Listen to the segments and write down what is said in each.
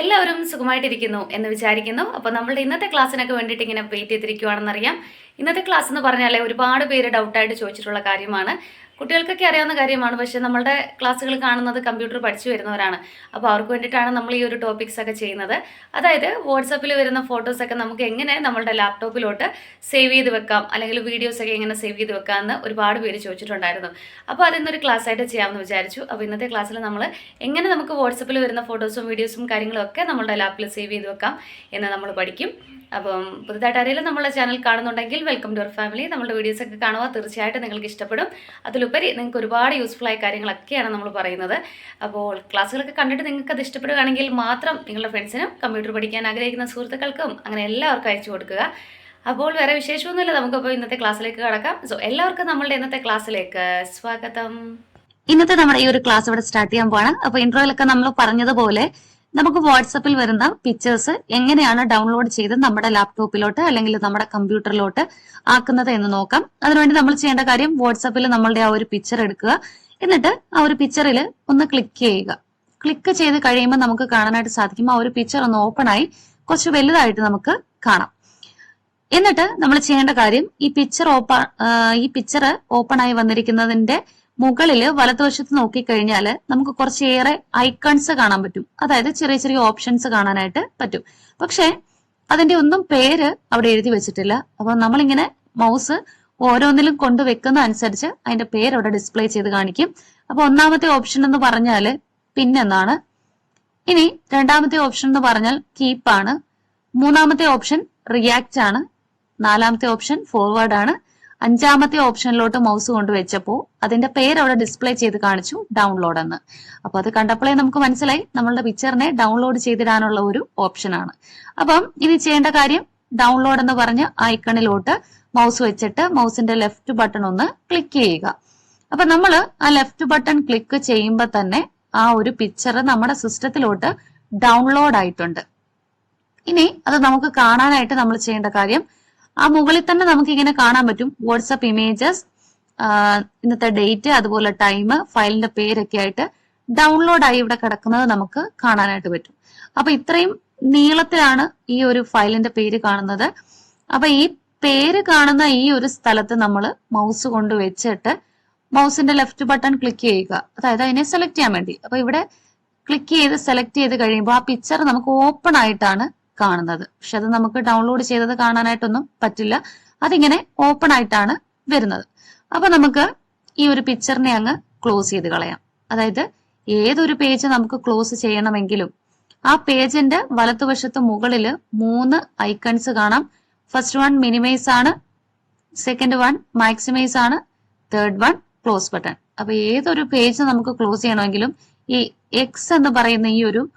എല്ലാവരും സുഖമായിട്ടിരിക്കുന്നു എന്ന് വിചാരിക്കുന്നു. അപ്പോൾ നമ്മളുടെ ഇന്നത്തെ ക്ലാസ്സിനൊക്കെ വേണ്ടിയിട്ട് ഇങ്ങനെ വെയിറ്റ് ചെയ്തിരിക്കുവാണെന്നറിയാം. ഇന്നത്തെ ക്ലാസ് എന്ന് പറഞ്ഞാൽ ഒരുപാട് പേര് ഡൗട്ടായിട്ട് ചോദിച്ചിട്ടുള്ള കാര്യമാണ്. കുട്ടികൾക്കൊക്കെ അറിയാവുന്ന കാര്യമാണ്. പക്ഷേ നമ്മളുടെ ക്ലാസ്സുകൾ കാണുന്നത് കമ്പ്യൂട്ടർ പഠിച്ചു വരുന്നവരാണ്. അപ്പോൾ അവർക്ക് വേണ്ടിയിട്ടാണ് നമ്മൾ ഈ ഒരു ടോപ്പിക്സ് ഒക്കെ ചെയ്യുന്നത്. അതായത് വാട്സപ്പിൽ വരുന്ന ഫോട്ടോസൊക്കെ നമുക്ക് എങ്ങനെ നമ്മളുടെ ലാപ്ടോപ്പിലോട്ട് സേവ് ചെയ്ത് വെക്കാം? അല്ലെങ്കിൽ വീഡിയോസ് ഒക്കെ എങ്ങനെ സേവ് ചെയ്ത് വെക്കാം എന്ന് ഒരുപാട് പേര് ചോദിച്ചിട്ടുണ്ടായിരുന്നു. അപ്പോൾ അതിന്നൊരു ക്ലാസ് ആയിട്ട് ചെയ്യാമെന്ന് വിചാരിച്ചു. അപ്പോൾ ഇന്നത്തെ ക്ലാസ്സിൽ നമ്മൾ എങ്ങനെ നമുക്ക് വാട്സപ്പിൽ വരുന്ന ഫോട്ടോസും വീഡിയോസും കാര്യങ്ങളും ഒക്കെ നമ്മളുടെ ലാപ്പിൽ സേവ് ചെയ്ത് വെക്കാം എന്ന് നമ്മൾ പഠിക്കും. അപ്പം പുതുതായിട്ട് അറിയില്ല നമ്മളെ ചാനൽ കാണുന്നുണ്ടെങ്കിൽ വെൽക്കം ടു അവർ ഫാമിലി നമ്മുടെ വീഡിയോസ് ഒക്കെ കാണുക. തീർച്ചയായിട്ടും നിങ്ങൾക്ക് ഇഷ്ടപ്പെടും. അതിലുപരി നിങ്ങൾക്ക് ഒരുപാട് യൂസ്ഫുൾ ആയ കാര്യങ്ങളൊക്കെയാണ് നമ്മൾ പറയുന്നത്. അപ്പോൾ ക്ലാസ്സുകളൊക്കെ കണ്ടിട്ട് നിങ്ങൾക്ക് അത് ഇഷ്ടപ്പെടുകയാണെങ്കിൽ മാത്രം നിങ്ങളുടെ ഫ്രണ്ട്സിനും കമ്പ്യൂട്ടർ പഠിക്കാൻ ആഗ്രഹിക്കുന്ന സുഹൃത്തുക്കൾക്കും അങ്ങനെ എല്ലാവർക്കും അയച്ചു കൊടുക്കുക. അപ്പോൾ വേറെ വിശേഷമൊന്നുമില്ല. നമുക്കപ്പോൾ ഇന്നത്തെ ക്ലാസ്സിലേക്ക് കടക്കാം. സോ എല്ലാവർക്കും നമ്മളുടെ ഇന്നത്തെ ക്ലാസ്സിലേക്ക് സ്വാഗതം. ഇന്നത്തെ നമ്മുടെ ഈ ഒരു ക്ലാസ് ഇവിടെ സ്റ്റാർട്ട് ചെയ്യാൻ പോവാണ്. അപ്പൊ ഇൻട്രോയിലൊക്കെ നമ്മൾ പറഞ്ഞതുപോലെ നമുക്ക് വാട്സപ്പിൽ വരുന്ന പിക്ചേഴ്സ് എങ്ങനെയാണ് ഡൗൺലോഡ് ചെയ്ത് നമ്മുടെ ലാപ്ടോപ്പിലോട്ട് അല്ലെങ്കിൽ നമ്മുടെ കമ്പ്യൂട്ടറിലോട്ട് ആക്കുന്നത് എന്ന് നോക്കാം. അതിനുവേണ്ടി നമ്മൾ ചെയ്യേണ്ട കാര്യം വാട്സപ്പിൽ നമ്മളുടെ ആ ഒരു പിക്ചർ എടുക്കുക. എന്നിട്ട് ആ ഒരു പിക്ചറിൽ ഒന്ന് ക്ലിക്ക് ചെയ്യുക. ക്ലിക്ക് ചെയ്ത് കഴിയുമ്പോൾ നമുക്ക് കാണാനായിട്ട് സാധിക്കും. ആ ഒരു പിക്ചർ ഒന്ന് ഓപ്പൺ ആയി കുറച്ച് വലുതായിട്ട് നമുക്ക് കാണാം. എന്നിട്ട് നമ്മൾ ചെയ്യേണ്ട കാര്യം ഈ പിക്ചർ ഓപ്പൺ ഈ പിക്ചർ ഓപ്പൺ ആയി വന്നിരിക്കുന്നതിന്റെ മുകളിൽ വലതുവശത്ത് നോക്കിക്കഴിഞ്ഞാൽ നമുക്ക് കുറച്ചേറെ ഐക്കൺസ് കാണാൻ പറ്റും. അതായത് ചെറിയ ചെറിയ ഓപ്ഷൻസ് കാണാനായിട്ട് പറ്റും. പക്ഷെ അതിന്റെ ഒന്നും പേര് അവിടെ എഴുതി വെച്ചിട്ടില്ല. അപ്പൊ നമ്മളിങ്ങനെ മൗസ് ഓരോന്നിലും കൊണ്ടുവെക്കുന്ന അനുസരിച്ച് അതിന്റെ പേര് അവിടെ ഡിസ്പ്ലേ ചെയ്ത് കാണിക്കും. അപ്പൊ ഒന്നാമത്തെ ഓപ്ഷൻ എന്ന് പറഞ്ഞാൽ പിന്നെന്നാണ് ഇനി രണ്ടാമത്തെ ഓപ്ഷൻ എന്ന് പറഞ്ഞാൽ കീപ്പാണ്. മൂന്നാമത്തെ ഓപ്ഷൻ റിയാക്റ്റ് ആണ് നാലാമത്തെ ഓപ്ഷൻ ഫോർവേഡ് ആണ് അഞ്ചാമത്തെ ഓപ്ഷനിലോട്ട് മൗസ് കൊണ്ട് വെച്ചപ്പോൾ അതിന്റെ പേര് അവിടെ ഡിസ്പ്ലേ ചെയ്ത് കാണിച്ചു ഡൗൺലോഡ് എന്ന്. അപ്പൊ അത് കണ്ടപ്പോഴേ നമുക്ക് മനസ്സിലായി നമ്മളുടെ പിക്ചറിനെ ഡൗൺലോഡ് ചെയ്തിടാനുള്ള ഒരു ഓപ്ഷനാണ് അപ്പം ഇനി ചെയ്യേണ്ട കാര്യം ഡൗൺലോഡ് എന്ന് പറഞ്ഞ ഐക്കണിലോട്ട് മൗസ് വെച്ചിട്ട് മൗസിന്റെ ലെഫ്റ്റ് ബട്ടൺ ഒന്ന് ക്ലിക്ക് ചെയ്യുക. അപ്പൊ നമ്മൾ ആ ലെഫ്റ്റ് ബട്ടൺ ക്ലിക്ക് ചെയ്യുമ്പോൾ തന്നെ ആ ഒരു പിക്ചർ നമ്മുടെ സിസ്റ്റത്തിലോട്ട് ഡൗൺലോഡ് ആയിട്ടുണ്ട്. ഇനി അത് നമുക്ക് കാണാനായിട്ട് നമ്മൾ ചെയ്യേണ്ട കാര്യം ആ മുകളിൽ തന്നെ നമുക്ക് ഇങ്ങനെ കാണാൻ പറ്റും. വാട്സ്ആപ്പ് ഇമേജസ് ഇന്നത്തെ ഡേറ്റ് അതുപോലെ ടൈം ഫയലിന്റെ പേരൊക്കെ ആയിട്ട് ഡൗൺലോഡ് ആയി ഇവിടെ കിടക്കുന്നത് നമുക്ക് കാണാനായിട്ട് പറ്റും. അപ്പൊ ഇത്രയും നീളത്തിലാണ് ഈ ഒരു ഫയലിന്റെ പേര് കാണുന്നത്. അപ്പൊ ഈ പേര് കാണുന്ന ഈ ഒരു സ്ഥലത്ത് നമ്മൾ മൗസ് കൊണ്ട് വെച്ചിട്ട് മൗസിന്റെ ലെഫ്റ്റ് ബട്ടൺ ക്ലിക്ക് ചെയ്യുക. അതായത് അതിനെ സെലക്ട് ചെയ്യാൻ വേണ്ടി. അപ്പൊ ഇവിടെ ക്ലിക്ക് ചെയ്ത് സെലക്ട് ചെയ്ത് കഴിയുമ്പോൾ ആ പിക്ചർ നമുക്ക് ഓപ്പൺ ആയിട്ടാണ് കാണുന്നത്. പക്ഷെ അത് നമുക്ക് ഡൗൺലോഡ് ചെയ്തത് കാണാനായിട്ടൊന്നും പറ്റില്ല. അതിങ്ങനെ ഓപ്പൺ ആയിട്ടാണ് വരുന്നത്. അപ്പൊ നമുക്ക് ഈ ഒരു പിക്ചറിനെ അങ്ങ് ക്ലോസ് ചെയ്ത് കളയാം. അതായത് ഏതൊരു പേജ് നമുക്ക് ക്ലോസ് ചെയ്യണമെങ്കിലും ആ പേജിന്റെ വലത്തുവശത്ത് മുകളിൽ മൂന്ന് ഐക്കൺസ് കാണാം. ഫസ്റ്റ് വൺ മിനിമൈസ് ആണ്. സെക്കൻഡ് വൺ മാക്സിമൈസ് ആണ്. തേർഡ് വൺ ക്ലോസ് ബട്ടൺ അപ്പൊ ഏതൊരു പേജ് നമുക്ക് ക്ലോസ് ചെയ്യണമെങ്കിലും ഈ എക്സ് എന്ന് പറയുന്ന ഈ ഒരു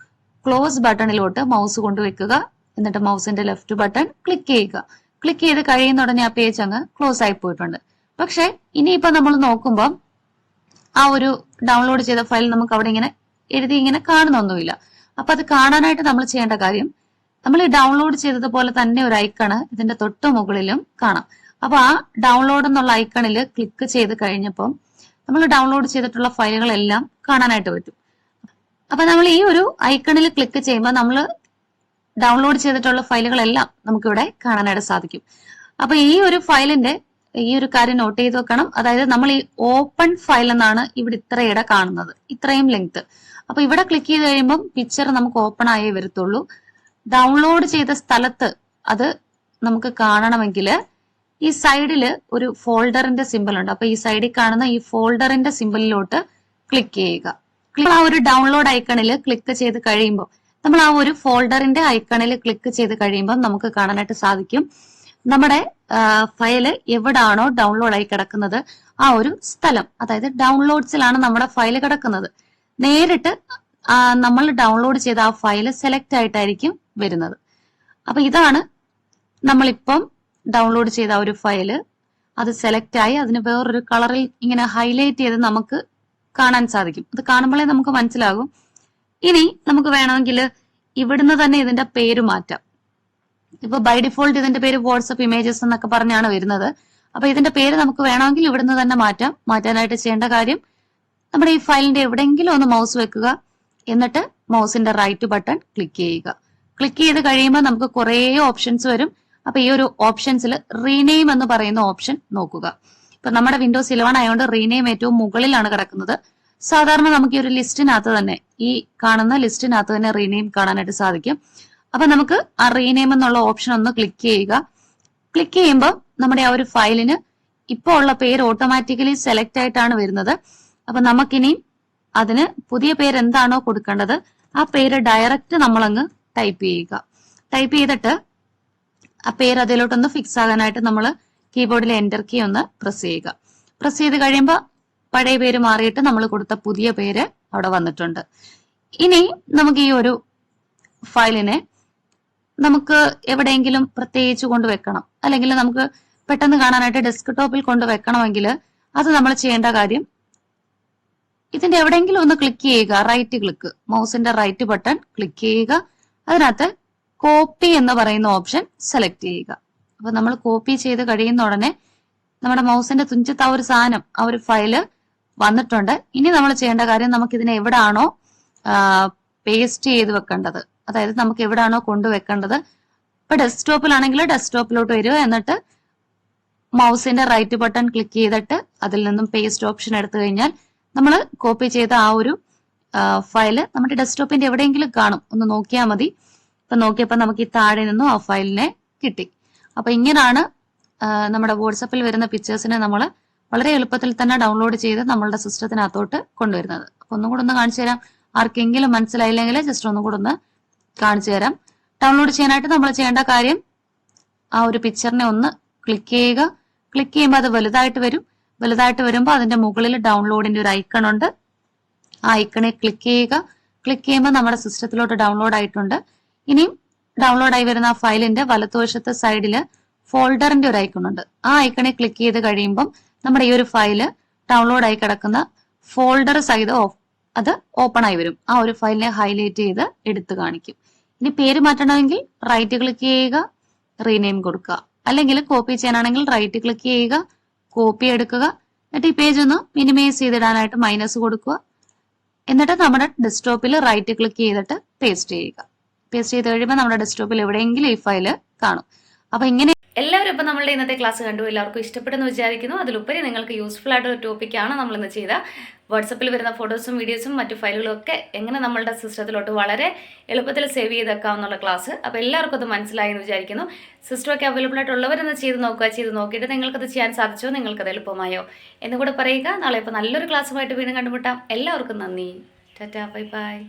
ക്ലോസ് ബട്ടണിലോട്ട് മൗസ് കൊണ്ടുവെക്കുക എന്നിട്ട് മൗസിന്റെ ലെഫ്റ്റ് ബട്ടൺ ക്ലിക്ക് ചെയ്യുക. ക്ലിക്ക് ചെയ്ത് കഴിയുന്ന ഉടനെ ആ പേജ് അങ്ങ് ക്ലോസ് ആയി പോയിട്ടുണ്ട്. പക്ഷെ ഇനിയിപ്പോ നമ്മൾ നോക്കുമ്പോൾ ആ ഒരു ഡൗൺലോഡ് ചെയ്ത ഫയൽ നമുക്ക് അവിടെ ഇങ്ങനെ എഴുതി ഇങ്ങനെ കാണുന്നൊന്നുമില്ല. അപ്പൊ അത് കാണാനായിട്ട് നമ്മൾ ചെയ്യേണ്ട കാര്യം നമ്മൾ ഈ ഡൗൺലോഡ് ചെയ്തതുപോലെ തന്നെ ഒരു ഐക്കണ് ഇതിന്റെ തൊട്ട് മുകളിലും കാണാം. അപ്പൊ ആ ഡൗൺലോഡ് എന്നുള്ള ഐക്കണിൽ ക്ലിക്ക് ചെയ്ത് കഴിഞ്ഞപ്പോൾ നമ്മൾ ഡൗൺലോഡ് ചെയ്തിട്ടുള്ള ഫയലുകളെല്ലാം കാണാനായിട്ട് പറ്റും. അപ്പൊ നമ്മൾ ഈ ഒരു ഐക്കണിൽ ക്ലിക്ക് ചെയ്യുമ്പോൾ നമ്മൾ ഡൗൺലോഡ് ചെയ്തിട്ടുള്ള ഫയലുകളെല്ലാം നമുക്കിവിടെ കാണാനായിട്ട് സാധിക്കും. അപ്പൊ ഈ ഒരു ഫയലിന്റെ ഈ ഒരു കാര്യം നോട്ട് ചെയ്ത് വെക്കണം. അതായത് നമ്മൾ ഈ ഓപ്പൺ ഫയൽ എന്നാണ് ഇവിടെ ഇത്രയിടെ കാണുന്നത്. ഇത്രയും ലെങ്ത് അപ്പൊ ഇവിടെ ക്ലിക്ക് ചെയ്ത് കഴിയുമ്പോൾ പിക്ചർ നമുക്ക് ഓപ്പൺ ആയേ വരത്തുള്ളൂ. ഡൗൺലോഡ് ചെയ്ത സ്ഥലത്ത് അത് നമുക്ക് കാണണമെങ്കിൽ ഈ സൈഡിൽ ഒരു ഫോൾഡറിന്റെ സിമ്പിൾ ഉണ്ട്. അപ്പൊ ഈ സൈഡിൽ കാണുന്ന ഈ ഫോൾഡറിന്റെ സിമ്പിളിലോട്ട് ക്ലിക്ക് ചെയ്യുക. ആ ഒരു ഡൗൺലോഡ് ഐക്കണിൽ ക്ലിക്ക് ചെയ്ത് കഴിയുമ്പോൾ നമ്മൾ ആ ഒരു ഫോൾഡറിന്റെ ഐക്കണിൽ ക്ലിക്ക് ചെയ്ത് കഴിയുമ്പോൾ നമുക്ക് കാണാനായിട്ട് സാധിക്കും. നമ്മുടെ ഫയൽ എവിടാണോ ഡൗൺലോഡ് ആയി കിടക്കുന്നത് ആ ഒരു സ്ഥലം അതായത് ഡൗൺലോഡ്സിലാണ് നമ്മുടെ ഫയൽ കിടക്കുന്നത്. നേരിട്ട് നമ്മൾ ഡൗൺലോഡ് ചെയ്ത ആ ഫയൽ സെലക്ട് ആയിട്ടായിരിക്കും വരുന്നത്. അപ്പൊ ഇതാണ് നമ്മളിപ്പം ഡൗൺലോഡ് ചെയ്ത ഒരു ഫയൽ അത് സെലക്ട് ആയി അതിന് വേറൊരു കളറിൽ ഇങ്ങനെ ഹൈലൈറ്റ് ചെയ്ത് നമുക്ക് കാണാൻ സാധിക്കും. അത് കാണുമ്പോഴേ നമുക്ക് മനസ്സിലാകും. ഇനി നമുക്ക് വേണമെങ്കിൽ ഇവിടുന്ന് തന്നെ ഇതിന്റെ പേര് മാറ്റാം. ഇപ്പൊ ബൈ ഡിഫോൾട്ട് ഇതിന്റെ പേര് വാട്സപ്പ് ഇമേജസ് എന്നൊക്കെ പറഞ്ഞാണ് വരുന്നത്. അപ്പൊ ഇതിന്റെ പേര് നമുക്ക് വേണമെങ്കിൽ ഇവിടുന്ന് തന്നെ മാറ്റാം. മാറ്റാനായിട്ട് ചെയ്യേണ്ട കാര്യം നമ്മുടെ ഈ ഫയലിന്റെ എവിടെയെങ്കിലും ഒന്ന് മൗസ് വെക്കുക. എന്നിട്ട് മൗസിന്റെ റൈറ്റ് ബട്ടൺ ക്ലിക്ക് ചെയ്യുക. ക്ലിക്ക് ചെയ്ത് കഴിയുമ്പോൾ നമുക്ക് കുറേ ഓപ്ഷൻസ് വരും. അപ്പൊ ഈ ഒരു ഓപ്ഷൻസിൽ റീനെയിം എന്ന് പറയുന്ന ഓപ്ഷൻ നോക്കുക. ഇപ്പൊ നമ്മുടെ വിൻഡോസ് ഇലവൺ ആയതുകൊണ്ട് റീനെയിം ഏറ്റവും മുകളിലാണ് കിടക്കുന്നത്. സാധാരണ നമുക്ക് ഈ ഒരു ലിസ്റ്റിനകത്ത് തന്നെ ഈ കാണുന്ന ലിസ്റ്റിനകത്ത് തന്നെ റീനെയിം കാണാനായിട്ട് സാധിക്കും. അപ്പൊ നമുക്ക് ആ റീനെയിം എന്നുള്ള ഓപ്ഷൻ ഒന്ന് ക്ലിക്ക് ചെയ്യുക. ക്ലിക്ക് ചെയ്യുമ്പോൾ നമ്മുടെ ആ ഒരു ഫയലിന് ഇപ്പോൾ ഉള്ള പേര് ഓട്ടോമാറ്റിക്കലി സെലക്ട് ആയിട്ടാണ് വരുന്നത്. അപ്പൊ നമുക്കിനി അതിന് പുതിയ പേര് എന്താണോ കൊടുക്കേണ്ടത് ആ പേര് ഡയറക്റ്റ് നമ്മളങ്ങ് ടൈപ്പ് ചെയ്യുക. ടൈപ്പ് ചെയ്തിട്ട് ആ പേര് അതിലോട്ടൊന്ന് ഫിക്സ് ആകാനായിട്ട് നമ്മൾ കീബോർഡിലെ എന്റർ കീ ഒന്ന് പ്രസ് ചെയ്യുക. പ്രസ് ചെയ്ത് കഴിയുമ്പോൾ പഴയ പേര് മാറിയിട്ട് നമ്മൾ കൊടുത്ത പുതിയ പേര് അവിടെ വന്നിട്ടുണ്ട്. ഇനി നമുക്ക് ഈ ഒരു ഫയലിനെ നമുക്ക് എവിടെയെങ്കിലും പ്രത്യേകിച്ച് കൊണ്ടുവെക്കണം അല്ലെങ്കിൽ നമുക്ക് പെട്ടെന്ന് കാണാനായിട്ട് ഡെസ്ക്ടോപ്പിൽ ടോപ്പിൽ കൊണ്ടുവെക്കണമെങ്കിൽ അത് നമ്മൾ ചെയ്യേണ്ട കാര്യം ഇതിന്റെ എവിടെയെങ്കിലും ഒന്ന് ക്ലിക്ക് ചെയ്യുക. റൈറ്റ് ക്ലിക്ക് മൗസിന്റെ റൈറ്റ് ബട്ടൺ ക്ലിക്ക് ചെയ്യുക. അതിനകത്ത് കോപ്പി എന്ന് പറയുന്ന ഓപ്ഷൻ സെലക്ട് ചെയ്യുക. അപ്പൊ നമ്മൾ കോപ്പി ചെയ്ത് കഴിയുന്ന ഉടനെ നമ്മുടെ മൗസിന്റെ തുഞ്ചത്ത് ആ ഒരു സാധനം ആ ഒരു ഫയൽ വന്നിട്ടുണ്ട്. ഇനി നമ്മൾ ചെയ്യേണ്ട കാര്യം നമുക്ക് ഇതിനെ എവിടാണോ പേസ്റ്റ് ചെയ്ത് വെക്കേണ്ടത്. അതായത് നമുക്ക് എവിടാണോ കൊണ്ടുവെക്കേണ്ടത് ഇപ്പൊ ഡെസ്ക്ടോപ്പിലാണെങ്കിൽ ഡെസ്ക്ടോപ്പിലോട്ട് വരിക എന്നിട്ട് മൗസിന്റെ റൈറ്റ് ബട്ടൺ ക്ലിക്ക് ചെയ്തിട്ട് അതിൽ നിന്നും പേസ്റ്റ് ഓപ്ഷൻ എടുത്തു കഴിഞ്ഞാൽ നമ്മൾ കോപ്പി ചെയ്ത ആ ഒരു ഫയൽ നമ്മുടെ ഡെസ്ക്ടോപ്പിന്റെ എവിടെയെങ്കിലും കാണും. ഒന്ന് നോക്കിയാൽ മതി. ഇപ്പൊ നോക്കിയപ്പോൾ നമുക്ക് ഈ താഴെ നിന്നും ആ ഫയലിനെ കിട്ടി. അപ്പൊ ഇങ്ങനെയാണ് നമ്മുടെ വാട്സപ്പിൽ വരുന്ന പിക്ചേഴ്സിനെ നമ്മൾ വളരെ എളുപ്പത്തിൽ തന്നെ ഡൗൺലോഡ് ചെയ്ത് നമ്മളുടെ സിസ്റ്റത്തിനകത്തോട്ട് കൊണ്ടുവരുന്നത്. അപ്പൊ ഒന്നും കൂടെ ഒന്ന് കാണിച്ചു തരാം. ആർക്കെങ്കിലും മനസ്സിലായില്ലെങ്കിൽ ജസ്റ്റ് ഒന്നും കൂടെ ഒന്ന് കാണിച്ചു തരാം. ഡൗൺലോഡ് ചെയ്യാനായിട്ട് നമ്മൾ ചെയ്യേണ്ട കാര്യം ആ ഒരു പിക്ചറിനെ ഒന്ന് ക്ലിക്ക് ചെയ്യുക. ക്ലിക്ക് ചെയ്യുമ്പോൾ അത് വലുതായിട്ട് വരും. വലുതായിട്ട് വരുമ്പോൾ അതിന്റെ മുകളിൽ ഡൗൺലോഡിന്റെ ഒരു ഐക്കൺ ഉണ്ട്. ആ ഐക്കണെ ക്ലിക്ക് ചെയ്യുക. ക്ലിക്ക് ചെയ്യുമ്പോൾ നമ്മുടെ സിസ്റ്റത്തിലോട്ട് ഡൗൺലോഡ് ആയിട്ടുണ്ട്. ഇനിയും ഡൗൺലോഡ് ആയി വരുന്ന ആ ഫയലിന്റെ വലത്തുവശത്തെ സൈഡിൽ ഫോൾഡറിന്റെ ഒരു ഐക്കൺ ഉണ്ട്. ആ ഐക്കണെ ക്ലിക്ക് ചെയ്ത് കഴിയുമ്പം നമ്മുടെ ഈ ഒരു ഫയൽ ഡൗൺലോഡ് ആയി കിടക്കുന്ന ഫോൾഡർ ഓഫ് അത് ഓപ്പൺ ആയി വരും. ആ ഒരു ഫയലിനെ ഹൈലൈറ്റ് ചെയ്ത് എടുത്തു കാണിക്കും. ഇനി പേര് മാറ്റണമെങ്കിൽ റൈറ്റ് ക്ലിക്ക് ചെയ്യുക റീനെയിം കൊടുക്കുക. അല്ലെങ്കിൽ കോപ്പി ചെയ്യാനാണെങ്കിൽ റൈറ്റ് ക്ലിക്ക് ചെയ്യുക കോപ്പി എടുക്കുക. എന്നിട്ട് ഈ പേജ് ഒന്ന് മിനിമൈസ് ചെയ്തിടാനായിട്ട് മൈനസ് കൊടുക്കുക. എന്നിട്ട് നമ്മുടെ ഡെസ്ക്ടോപ്പിൽ റൈറ്റ് ക്ലിക്ക് ചെയ്തിട്ട് പേസ്റ്റ് ചെയ്യുക. പേസ്റ്റ് ചെയ്ത് കഴിയുമ്പോൾ നമ്മുടെ ഡെസ്ക്ടോപ്പിൽ എവിടെയെങ്കിലും ഈ ഫയൽ കാണും. അപ്പൊ ഇങ്ങനെ എല്ലാവരും ഇപ്പം നമ്മളുടെ ഇന്നത്തെ ക്ലാസ് കണ്ടു എല്ലാവർക്കും ഇഷ്ടപ്പെടുന്നു വിചാരിക്കുന്നു. അതിലുപരി നിങ്ങൾക്ക് യൂസ്ഫുൾ ആയിട്ട് ഒരു ടോപ്പിക്കാണ് നമ്മൾ ഇന്ന് ചെയ്ത വാട്സപ്പിൽ വരുന്ന ഫോട്ടോസും വീഡിയോസും മറ്റു ഫയലുകളും ഒക്കെ എങ്ങനെ നമ്മളുടെ സിസ്റ്റത്തിലോട്ട് വളരെ എളുപ്പത്തിൽ സേവ് ചെയ്തേക്കാം എന്നുള്ള ക്ലാസ് അപ്പോൾ എല്ലാവർക്കും അത് മനസ്സിലായി എന്ന് വിചാരിക്കുന്നു. സിസ്റ്റമൊക്കെ അവൈലബിൾ ആയിട്ടുള്ളവരൊന്ന് ചെയ്ത് നോക്കുക. ചെയ്ത് നോക്കിയിട്ട് നിങ്ങൾക്കത് ചെയ്യാൻ സാധിച്ചോ? നിങ്ങൾക്കത് എളുപ്പമായോ? എന്നുകൂടെ പറയുക. നാളെ ഇപ്പോൾ നല്ലൊരു ക്ലാസ്സുമായിട്ട് വീണ്ടും കണ്ടുമുട്ടാം. എല്ലാവർക്കും നന്ദി. Tata bye bye.